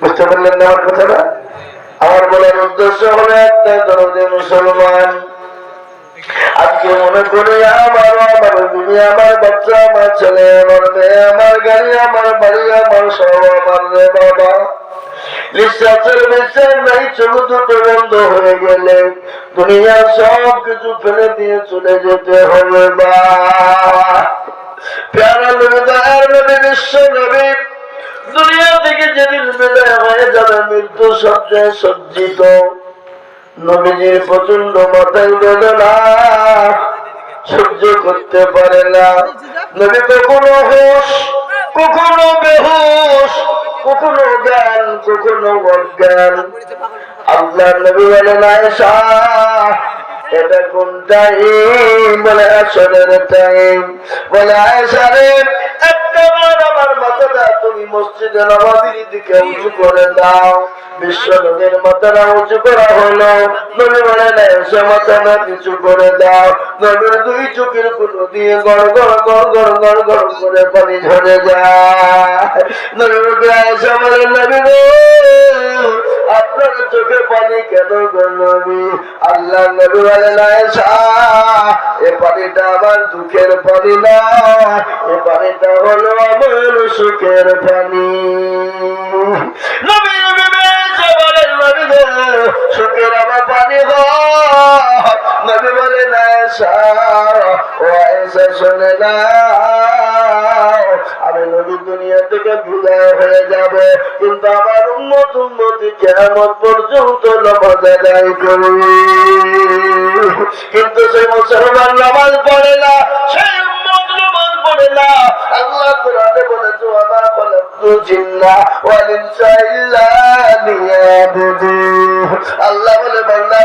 বুঝতে পারলেন না আমার কথাটা? আমার বলার উদ্দেশ্য হলো একটা দরদে মুসলমান। আজকে মনে করি আমার আমার বিবি আমার বাচ্চা, আমার ছেলে, আমার মেয়ে, আমার গাড়ি, আমার বাড়ি, আমার সব আমার রে বাবা। নিঃশ্বাসের বিশ্বাস নাই চোখ দুটো বন্ধ হয়ে গেলে দুনিয়ার সব কিছু ফেলে দিয়ে চলে যেতে হবে বা প্যারা নবী, দয়ার নবী, বিশ্ব নবী দুনিয়া থেকে যেদিন বিদায় হয়ে যাবে, মৃত্যু সজ্জায় সজ্জিত। নবীজির প্রচণ্ড মাথায় বেদনা সহ্য করতে পারে না। নবী কখনো হুশ, কখনো বেহুশ, কখনো জ্ঞান, কখনো অজ্ঞান। আল্লাহ নবী বলেন, আয়েশা এটা কোন টাইম বলে আসরের টাইম বলে আয়েশা রে একটা বার আমার মাথাটা তুমি মসজিদে নবাবির দিকে উঁচু করে দাও। বিশ্ব নবীর মাথাটা উঁচু করা হলো। নবী বলে, না এসে মাথা না কিছু করে দাও। নবীর দুই চোখের কুলো দিয়ে গড় গড় গড় গড় গড় গড় করে পানি ঝরে যায়। নবী বলে আয়েশা বলে নবী আপনার চোখে পানি কেন গো নবী? আল্লাহ নবী বলে না আয়েশা এ পানিটা আমার দুঃখের পানি না এ পানিটা হলো আমার সুখের পানি। নবী নবী বলেন আমি নবী দুনিয়া থেকে বিদায় হয়ে যাব। কিন্তু আমার উম্মত, উম্মতি কেমন পর্যন্ত নামাজ আদায় কিন্তু সেই মুসলমান নামাজ পড়ে না, সেই উম্মত নামাজ পড়ে না। আল্লাহ খলাকতু আল্লাহ বলে বান্দা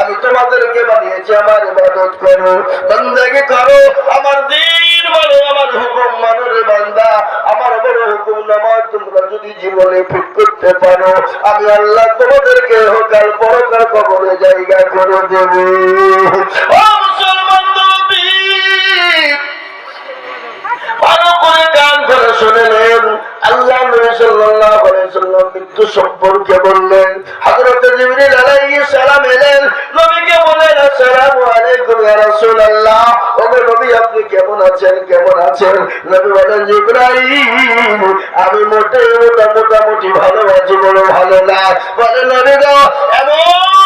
আমি তোমাদেরকে বানিয়েছি, আমার ইবাদত করো। বান্দাকে করো, আমার দিন বলো, আমার হুকুম মানো বান্দা। আমার বড় হুকুম নামাজ তোমরা যদি জীবনে ফিট করতে পারো, আমি আল্লাহ তোমাদেরকে হোকাল পরকাল কবরে জায়গা করে দেব। ও মুসলমান ভালো করে গান করে শুনলেন আল্লাহ মৃত্যু সম্পর্কে বললেন সালাম এলেন, নবীকে বললেন নবী, আপনি কেমন আছেন? কেমন আছেন? নবী বলেন আমি মোটে মোটা মোটামুটি ভালো আছি বড় ভালো না। বলেন এমন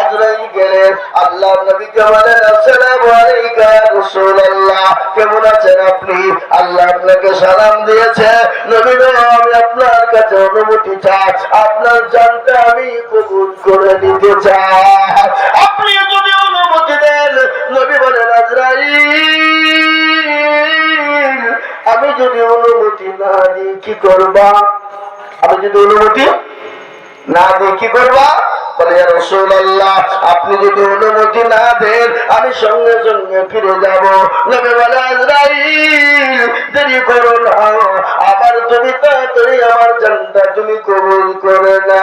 আজরাইল গেলেন নবীকে বলেন, আসসালামু আলাইকা রাসূলুল্লাহ, কেমন আছেন আপনি? আল্লাহ আপনাকে সালাম দিয়েছে। নবী আমি আপনার কাছে অনুমতি চাই। আপনার জানতে আমি কবুল করে নিতে চাই। আপনি যদি অনুমতি দেন, নবী বলেন, আজরাইল, আমি যদি অনুমতি না দিই, কি করবা? আমি যদি অনুমতি না দিয়ে কি করবা? আপনি যদি অনুমতি না দেন, আমি সঙ্গে সঙ্গে ফিরে যাব। দেরি করো না। আমার তুমি তাড়াতাড়ি আমার জানটা তুমি কবুল করে না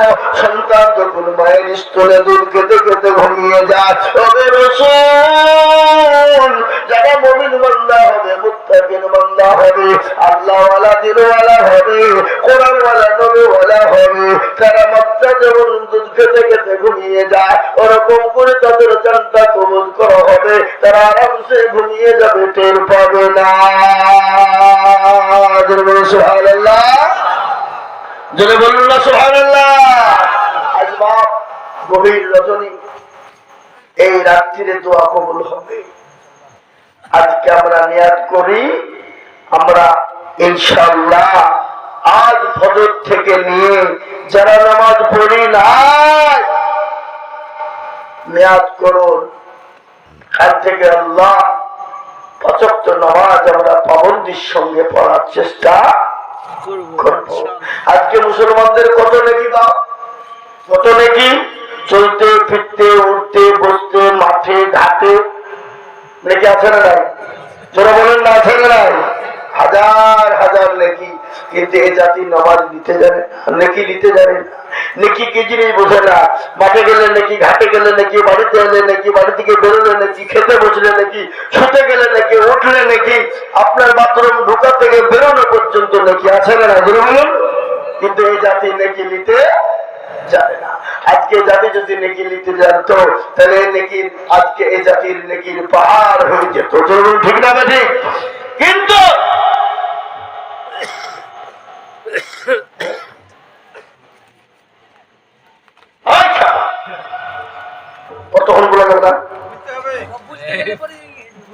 সন্তান যখন মায়ের স্থলে দুধ খেতে খেতে ঘুমিয়ে যায় তবে রসুল। যারা মমিন বান্দা হবে, মুত্তাকিন বান্দা হবে, আল্লাহওয়ালা দিনওয়ালা হবে, কোরআনওয়ালা, নবীওয়ালা হবে, তারা মাত্রা যেমন দুধ খেতে খেতে ঘুমিয়ে যায়, ওরকম করে তাদের জানটা কবুল করা হবে, তারা আরামসে ঘুমিয়ে যাবে, টের পাবে না। সুবহানাল্লাহ। জোরে বলুন না, সুবহানাল্লাহ। গভীর রজনী। এই রাত্রিরে দোয়া কবুল হবে। আজকে আমরা নিয়াদ করি, আমরা ইনশাল্লাহ আজ ফজর থেকে নিয়ে যারা নামাজ পড়ি নাই মেয়াদ করুন। কাল থেকে আল্লাহ পঁচাত্ত নামাজ আমরা পাবন্দির সঙ্গে পড়ার চেষ্টা আজকে মুসলমানদের কত নাকি দাও কত নাকি? চলতে, ফিরতে, উঠতে, বসতে, মাঠে, ঘাটে। নাকি আছে না নাই? তোরা বলেন না, আছে না নাই? হাজার হাজার নেকি কিন্তু এ জাতি নামাজ নিতে জানে নেকি নিতে জানে নেকি কি জিনিস বোঝে না? মাঠে গেলে নাকি, ঘাটে গেলে নাকি, বাড়িতে এলে নাকি বাড়ি থেকে বেরোলে নাকি, খেতে বসলে নাকি, শুতে গেলে নাকি, উঠলে নাকি, আপনার বাথরুম ঢোকা থেকে বেরোনো পর্যন্ত নাকি আছে না কিন্তু এই জাতি নাকি নিতে জানে না। আজকে জাতি যদি নেকি নিতে জানতো, তাহলে নেকির আজকে এই জাতির নেকির পাহাড় হয়ে যেত। ঠিক না ঠিক? কিন্তু আচ্ছা। কতক্ষণ বলা না?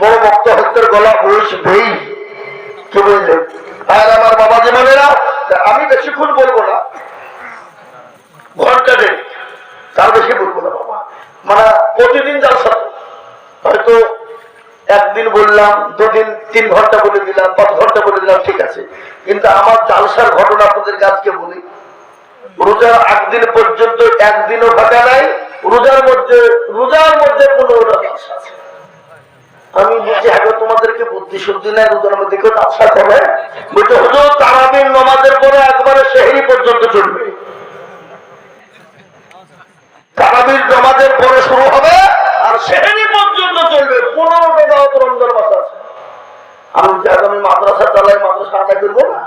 বড় বক্ত হত্যের গলা বসবেই কি বুঝলেন আর আমার বাবা যে বোনেরা আমি বেশিক্ষণ বলব না। ঘণ্টা দেড় তার বেশি বলব না বাবা। মানে প্রতিদিন জালসা হয়তো একদিন বললাম, দুদিন, তিন ঘণ্টা বলে দিলাম, পাঁচ ঘণ্টা বলে দিলাম, ঠিক আছে। কিন্তু আমার জালসার ঘটনা আপনাদের কাজকে বলি। রোজার একদিন পর্যন্ত একদিনও ফাঁকা নাই, রোজার মধ্যে রোজার মধ্যে পনেরোটা জালসা আছে। আমি বলছি আগে তোমাদেরকে বুদ্ধি শুদ্ধি নাই, রোজার মধ্যে কেউ জালসা করে হুজুর তারাবিন নমাজের পরে একবারে শেহরি পর্যন্ত চলবে। তারাবির নমাজের পরে শুরু হবে আর শেহরি পর্যন্ত চলবে। রমজান মাস আছে। আমি বলছি আগে আমি মাদ্রাসা চালাই মাদ্রাসা আদায় করব না?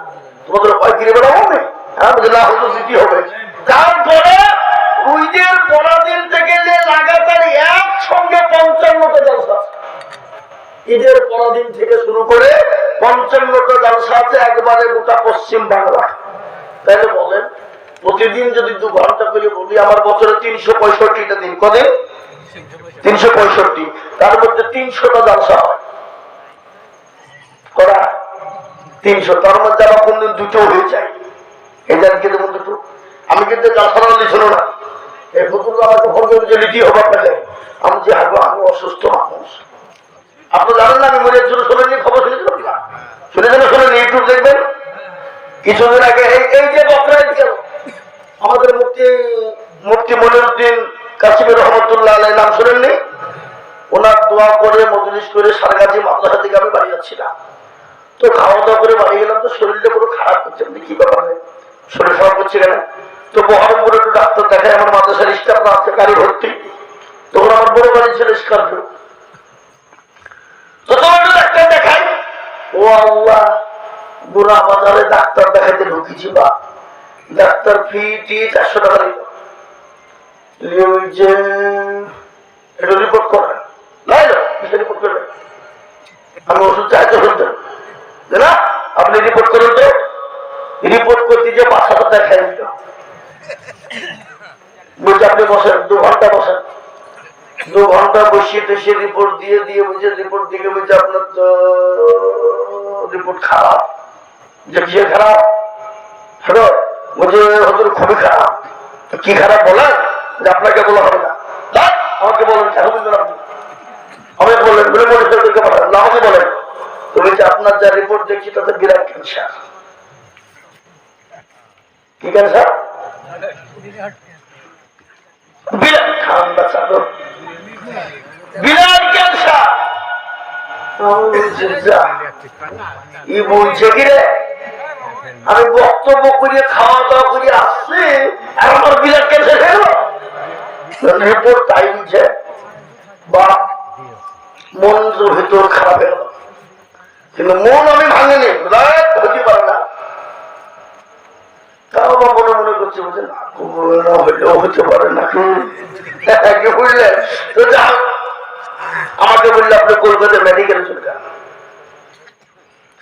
তোমাদের উপায় বেড়াবো আমি? হ্যাঁ না হয়তো দিতে হবে। তারপরে উইদের পরের দিন থেকে যে লাগাতার একসঙ্গে পঞ্চান্নটা জলসা। ঈদের পরদিন থেকে শুরু করে পঞ্চান্নটা জলসা আছে একবারে গোটা পশ্চিম বাংলা। তাহলে বলেন, প্রতিদিন যদি দু ঘণ্টা করে বলি, আমার বছরে তিনশো পঁয়ষট্টিটা দিন। কদিন? তিনশো পঁয়ষট্টি। তার মধ্যে তিনশোটা জলসা হয় করা? তিনশো। তার মধ্যে আবার কোনদিন দুটো হয়ে যায়। জান কিন্তু বন্ধু আমি কিন্তু জলসার লিছিল না। এই ফতুল আমাকে ফোন করে যে লিখি হবার পেলে আমি যে হাগো আমি অসুস্থ মানুষ। আপনি জানেন না, আমি মরিয়ার জন্য খবর শুনেছেন না? শোনেন ইউটিউব দেখবেন। কিছুদিন আগে এই যে বকরা ঈদ গেল, আমাদের মুক্তি মুক্তি মনিরুদ্দিন কাশিমের রহমতুল্লাহ আলাই নাম শুনেননি? ওনার দোয়া করে, মজলিস করে সারগাছি মাদ্রাসা থেকে আমি বাড়ি যাচ্ছিলাম তো খাওয়া দাওয়া করে বাড়ি গেলাম, তো শরীরটা পুরো খারাপ হচ্ছে। আমি কি ব্যাপার? শরীর খারাপ করছে কেন? তো বহরমপুরে একটু ডাক্তার দেখায়, আমার মাদ্রাসার স্টাফ না আছে গাড়ি ভর্তি। তখন আমার বড় গাড়ি ছিল স্কর্পিও তো তোমার একটু ডাক্তার দেখাই ও বাজারে ডাক্তার দেখাইতে ঢুকেছি বা ডাক্তার ফি, টি, চারশো টাকা দিল যে, এটা রিপোর্ট করেন আপনি রিপোর্ট করুন তো। রিপোর্ট করতে যে পাঁচ হাজার দিল বলছে, আপনি বসেন, দু ঘণ্টা বসেন। দু ঘণ্টা বসিয়ে টসিয়ে রিপোর্ট দিয়ে দিয়ে বুঝে রিপোর্ট দিকে বলছে, আপনার তো রিপোর্ট খারাপ, যে কি খারাপ? হ্যালো, বলছে হজুর খুবই খারাপ। কি খারাপ বলেন? যে আপনাকে বলা হবে না। আমাকে বলেন আমাকে বললেন বলে মনে করতে পারেন না, আমাকে বলেন। তো বলছে, আপনার যা রিপোর্ট দেখছি, তাতে বিরাট ক্যান্সার। কি ক্যান্সার? বিরাট ঠান্ডা চাদর বিরাট ক্যান্সার। যা। আমি বক্তব্য করিয়ে খাওয়া দাওয়া করিয়ে আসছি, আর আমার বিরাট হয়ে গেল রিপোর্ট তাই বলছে বা মন ভেতর খারাপ হয়ে কিন্তু মন আমি ভাঙিনি রাত হতে পারে না। তাও মনে মনে করছে বুঝলেন হইলেও হতে পারে না। বুঝলেন? তো যাও আমাকে বললে আপনি কলকাতা মেডিকেলে চলে যান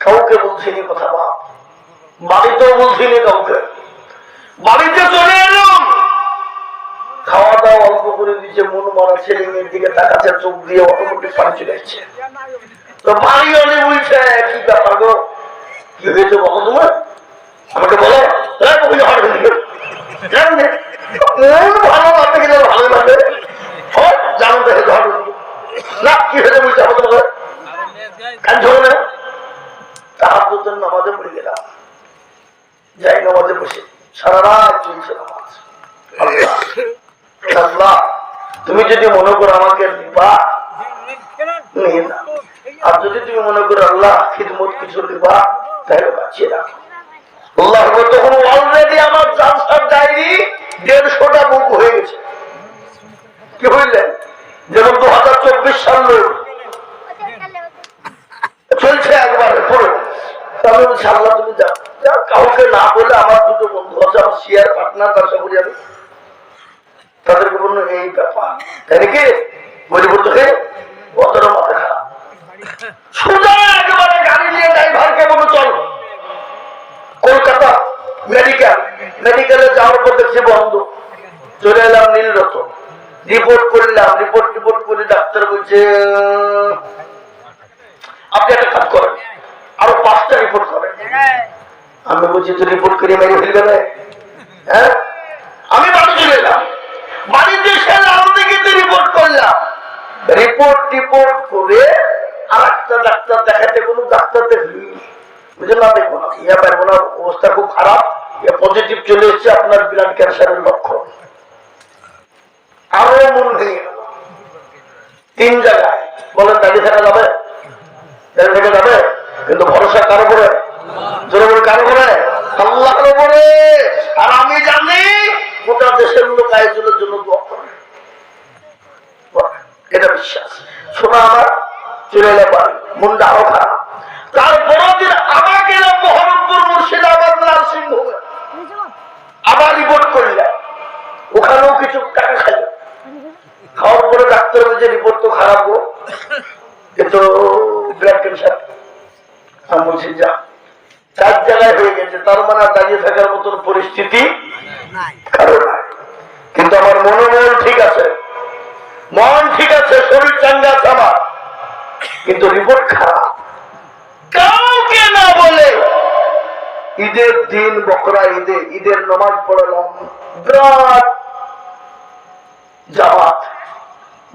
কাউকে বলছিনি কথা বা বাড়িতেও বলছিনি কাউকে। বাড়িতে চলে এলাম। খাওয়া দাওয়া অল্প করে দিচ্ছে মন মারা ছেলে মেয়ের দিকে তাকাচ্ছে, চোখ দিয়ে অটোমেটিক পানি চলে যাচ্ছে তো বাড়ি অনেক বলছে, কি ব্যাপার গো? কি হয়েছে বলো তোমার? আমাকে বলো। ভালো লাগতে গেলে ভালো লাগে হয়, জানো কি তুমি যদি মনে করো আমাকে দিবা আর যদি তুমি মনে করো আল্লাহ খিদমত কিছু দিবা তাহলে বাঁচিয়ে রাখো। আল্লাহ তখন অলরেডি আমার জালসার দেড়শোটা বুক হয়ে গেছে। কি দু হাজার চব্বিশ সাল চলছে একবারে পুরো তাহলে বলছি আল্লাহ তুমি যাও কাউকে না বলে আমার দুটো বন্ধু আছে, আমার শেয়ার পার্টনার ব্যবসা করি আমি। তাদেরকে বলল এই ব্যাপার। তাই নাকি? বলি বলতো হে অতটা মাথা খারাপ। সোজা একেবারে গাড়ি নিয়ে ড্রাইভারকে বলো, চল। কলকাতা মেডিকেল। মেডিকেলে যাওয়ার পর দেখছি বন্ধ। চলে এলাম নীলরত রিপোর্ট করলাম রিপোর্ট রিপোর্ট করে ডাক্তার বলছে, আপনি একটা কাজ করেন, আরও পাঁচটা রিপোর্ট করেন। আমি বলছি, তো রিপোর্ট করে মেরে ফেলবে না? হ্যাঁ? আমি বাড়ি চলে এলাম বাড়িতে এসে দিকে রিপোর্ট করলাম। রিপোর্ট টিপোর্ট করে আর একটা ডাক্তার দেখাতে কোনো ডাক্তার দেখলি। বুঝলেন না দেখব না ইয়া পারব না অবস্থা খুব খারাপ পজিটিভ চলে এসছে, আপনার ব্লাড ক্যান্সারের লক্ষণ। আরও মন ভেঙে তিন জায়গায়। বলেন, দাঁড়িয়ে থাকা যাবে? থাকা যাবে? কিন্তু ভরসা কারও করে এটা বিশ্বাস। শোনা আমার, চলে এলে পারি। মনটা আরও খারাপ। তারপরের দিন আবার গেলাম মোহাম্মদপুর মুর্শিদাবাদ নার্সিং হোমে আবার রিপোর্ট করলাম ওখানেও কিছু টাকা পরে ডাক্তার বলছে রিপোর্ট তো খারাপ গো। এ তো ব্লাড ক্যান্সার আমি বলছি যা। চার জায়গায় হয়ে গেছে। তার মানে আর দাঁড়িয়ে থাকার মতন পরিস্থিতি কারও নাই। কিন্তু আমার মনোবল ঠিক আছে। মন ঠিক আছে শরীর চাঙ্গা আছে আমার। কিন্তু রিপোর্ট খারাপ। কাউকে না বলে ঈদের দিন বকরা ঈদে ঈদের নামাজ পড়ালাম। বিরাট জামাত।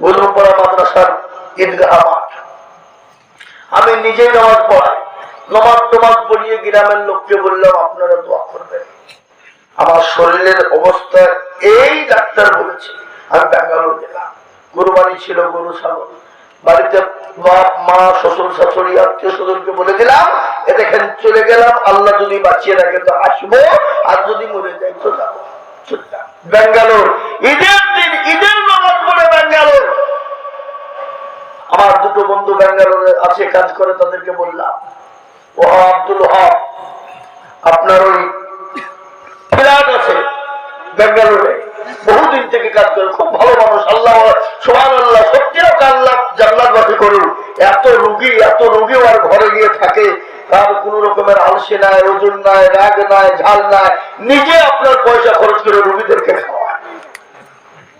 বলুমপাড়া মাদ্রাসার ঈদগাহ মাঠ আমি নিজেই নামাজ পড়াই। নমাজ টমাজ পড়িয়ে গ্রামের লোককে বললাম, আপনারা দোয়া করবেন। আমার শরীরের অবস্থা এই ডাক্তার বলেছে। আমি ব্যাঙ্গালোর গেলাম। গরুবাড়ি ছিল গরু, ছাগল। বাড়িতে বাপ মা, শ্বশুর, শাশুড়ি, আত্মীয় স্বজনকে বলে দিলাম, এ দেখেন, চলে গেলাম। আল্লাহ যদি বাঁচিয়ে রাখে তো আসব। আর যদি মরে যাই তো যাব। ব্যাঙ্গালোর, ঈদের দিন, ঈদের নামাজ পড়ে ব্যাঙ্গালোর আমার দুটো বন্ধু ব্যাঙ্গালোরে আছে, কাজ করে তাদেরকে বললাম ও আব্দুল হক, আপনার ওই ফ্ল্যাট আছে বেঙ্গালুরে বহুদিন থেকে কাজ করে, খুব ভালো মানুষ, আল্লাহ সোহান আল্লাহ সত্যি আল্লাহ জান্নাতবাসী করুন। এত রুগী এত রুগী আর ঘরে গিয়ে থাকে তার কোন রকমের আলসে নাই, ওজন নাই, রাগ নাই, ঝাল নাই, নিজে আপনার পয়সা খরচ করে রুগীদেরকে খাওয়ায়।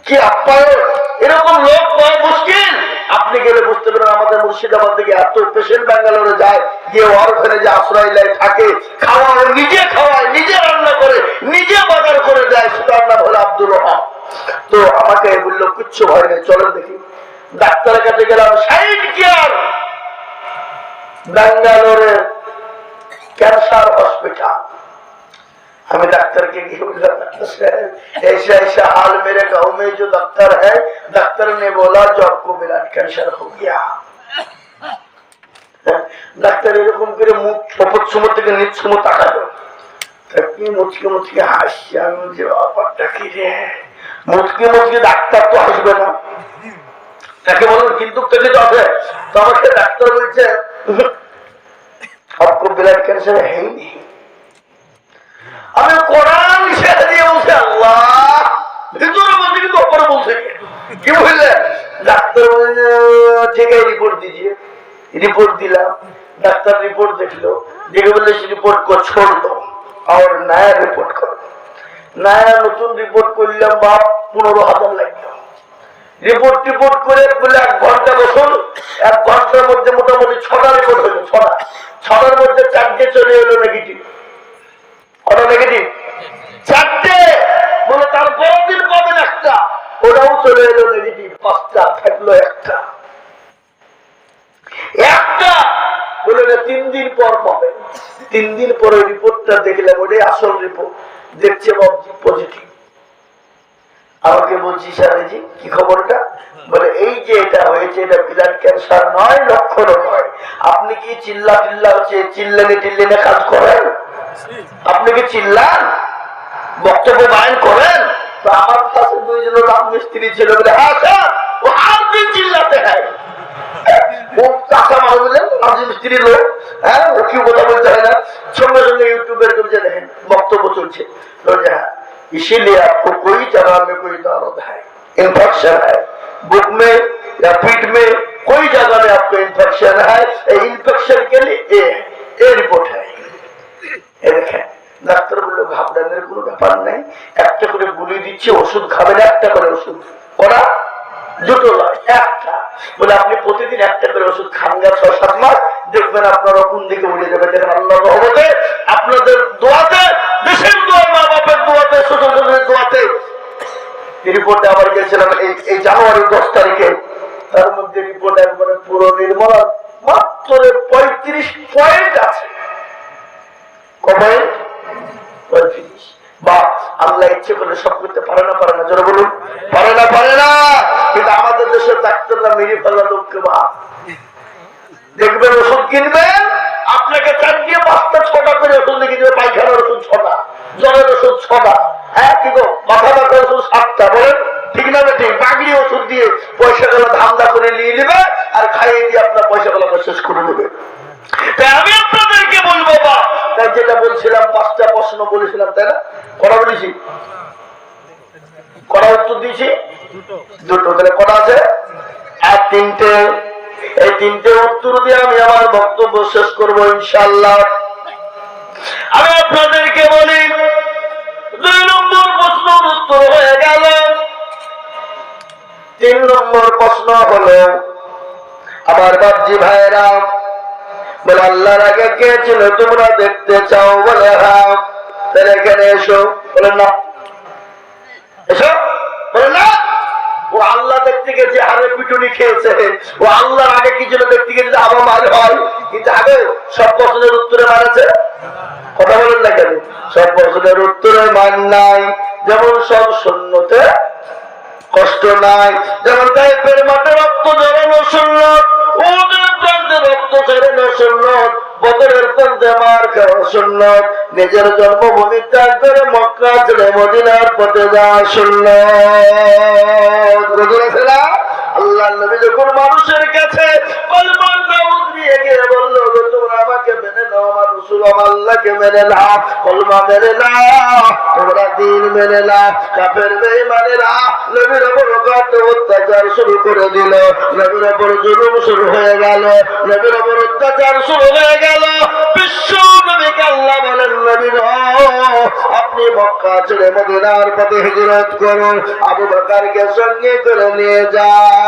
কি আপ্যায়ন? এরকম লোক পাওয়া মুশকিল। আপনি গেলে বুঝতে পারেন আমাদের মুর্শিদাবাদ থেকে এত পেশেন্ট ব্যাঙ্গালোরে যায়, গিয়ে ওর যে আশ্রয় লাই থাকে, খাওয়ায়, নিজে খাওয়ায়, নিজে রান্না করে, নিজে বাজার করে দেয় সুতার নাম হলো আব্দুল হক তো আমাকে বলল, কিচ্ছু ভয় নেই, চলেন দেখি। ডাক্তারের কাছে গেলাম, সাইড কেয়ার, ব্যাঙ্গালোরের ক্যান্সার হসপিটাল। हमें डॉक्टर के लिए बोला, "डॉक्टर साहब, ऐसा ऐसा हाल मेरे गांव में जो डॉक्टर है डॉक्टर ने बोला जो आपको ब्लड कैंसर हो गया ডাক্তার এরকম করে মুখ শপথ সময় থেকে নিজ সময় তাকালো তাকে মুচকে মুচকে হাসছে আমি বলছি ব্যাপারটা কি রে মুচকে মুচকে ডাক্তার তো হাসবে না তাকে বললেন কিন্তু তাকে তো আছে তো আমাকে ডাক্তার বলছে आपको ब्लड कैंसर है ही नहीं আমি কোরআন শেখ দিয়ে বলছি, আল্লাহ। ডাক্তার রিপোর্ট দেখল। দেখে বললে, সে রিপোর্ট কর ছোড়লো। আর রিপোর্ট করো নয়া নতুন রিপোর্ট করলাম বা পনেরো হাজার লাগল। রিপোর্ট টিপোর্ট করে বলে, এক ঘণ্টা রিপোর্টটা দেখলাম ওটাই আসল রিপোর্ট দেখছে আমাকে বলছি, স্বামীজি, কি খবরটা? বলে, এই যে এটা হয়েছে, এটা ব্লাড ক্যান্সার নয় লক্ষণ নয়। আপনি কি চিল্লা টিল্লা হচ্ছে, চিল্লানে টিল্লানে কাজ করেন? আপনি কি চিল্লান? বক্তব্য বায়ন করেন? তো আমার কাছে দুইজন রাম মিস্ত্রি ছিল বলে হ্যাঁ স্যার, ও আর দিন চিল্লাতে হয়। ও চাষা মানুষ বললেন রাজি মিস্ত্রি লোক হ্যাঁ ও কি কথা বলতে হয় না সঙ্গে সঙ্গে ইউটিউবের যে দেখেন বক্তব্য চলছে বলছে, হ্যাঁ इसीलिए आपको कोई जगह में कोई दर्द है इन्फेक्शन है बुक में या पीठ में कोई जगह में आपको इन्फेक्शन है इन्फेक्शन के लिए ए है ए रिपोर्ट है এ দেখেন ডাক্তার বললো ঘাবড়ানোর কোনো ব্যাপার নাই একটা করে গুলি দিচ্ছে ওষুধ খাবেন একটা করে ওষুধ ওরা দুটো নয় একটা। বলে আপনি প্রতিদিন একটা করে ওষুধ খান, গা ছয়, সাত মাস, দেখবেন আপনারা কোন দিকে উড়ে যাবে আল্লাহ রহমতে, আপনাদের দোয়াতে দেশের দোয়া মা বাপের দোয়াতে। শ্বশুর শ্বশুরের দোয়াতে রিপোর্টে আবার গেছিলাম, এই এই জানুয়ারির দশ তারিখে। তার মধ্যে রিপোর্ট একবারে পুরো নির্মল, মাত্র পঁয়ত্রিশ পয়েন্ট আছে। কমায় পঁয়ত্রিশ। বা আল্লাহ ইচ্ছে করলে সব করতে পারে না পারে না। যারা বলুন। পারে না পারে না। কিন্তু আমাদের দেশের ডাক্তাররা মেরে ফেলা লোককে বা দেখবেন ওষুধ কিনবেন আপনাকে চার দিয়ে পাঁচটা, ছটা করে ওষুধ লিখে দেবে, পায়খানার ওষুধ ছটা, জ্বরের ওষুধ ছটা। হ্যাঁ কি গো? মাথা ব্যথা ওষুধ সাতটা, বলেন। ঠিক না ঠিক বাগড়ি ওষুধ দিয়ে পয়সা গুলো ধান্দা করে নিয়ে নেবে আর খাইয়ে দিয়ে আপনার পয়সা গুলো শেষ করে নেবে তাই আমি আপনাদেরকে বলব বা তাই যেটা বলছিলাম পাঁচটা প্রশ্ন বলেছিলাম তাই না? কটা বলেছি কটা উত্তর দিয়েছি? দুটো। তাহলে কটা আছে? আর তিনটে। এই তিনটে উত্তর দিয়ে আমি আমার বক্তব্য শেষ করব ইনশাল্লাহ আমি আপনাদেরকে বলি দুই নম্বর প্রশ্নের উত্তর হয়ে গেল। তিন নম্বর প্রশ্ন হলো আমার বাবজি ভাইরা বলে আল্লাহর আগে কে ছিল তোমরা দেখতে চাও? বলে হ্যাঁ। তাহলে এখানে এসো বলে না। এসো বলে না। ও আল্লাহ দেখতে গেছে হারে পিটুনি খেয়েছে। ও আল্লাহর আগে কি ছিল দেখতে গেছে আবার মার হয়। কিন্তু আগে সব প্রশ্নের উত্তরে মারেছে কথা বলেন না কেন? সব প্রশ্নের উত্তরে মান নাই। যেমন সব শূন্যতে কষ্ট নাই। যেমন টাইপের মাঠে রক্ত জড়ানো সুন্নত ওদের প্রান্তে রক্ত ঝরানো সুন্নত বদরের প্রান্তে মার খাওয়া সুন্নত নিজের জন্মভূমি ত্যাগ করে মক্কা ছেড়ে মদিনার পথে যাওয়া না? আল্লাহ নবী যখন মানুষের কাছে নবীর অত্যাচার শুরু করে দিল। নবীর জুলুম শুরু হয়ে গেল, নবীর অত্যাচার শুরু হয়ে গেল। বিশ্ব নবীকে আল্লাহ বলেন নবীর আপনি মক্কা ছেড়ে মদিনার পথে হিজরত করুন, আবু বকরকে সঙ্গে করে নিয়ে যান।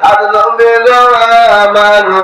আর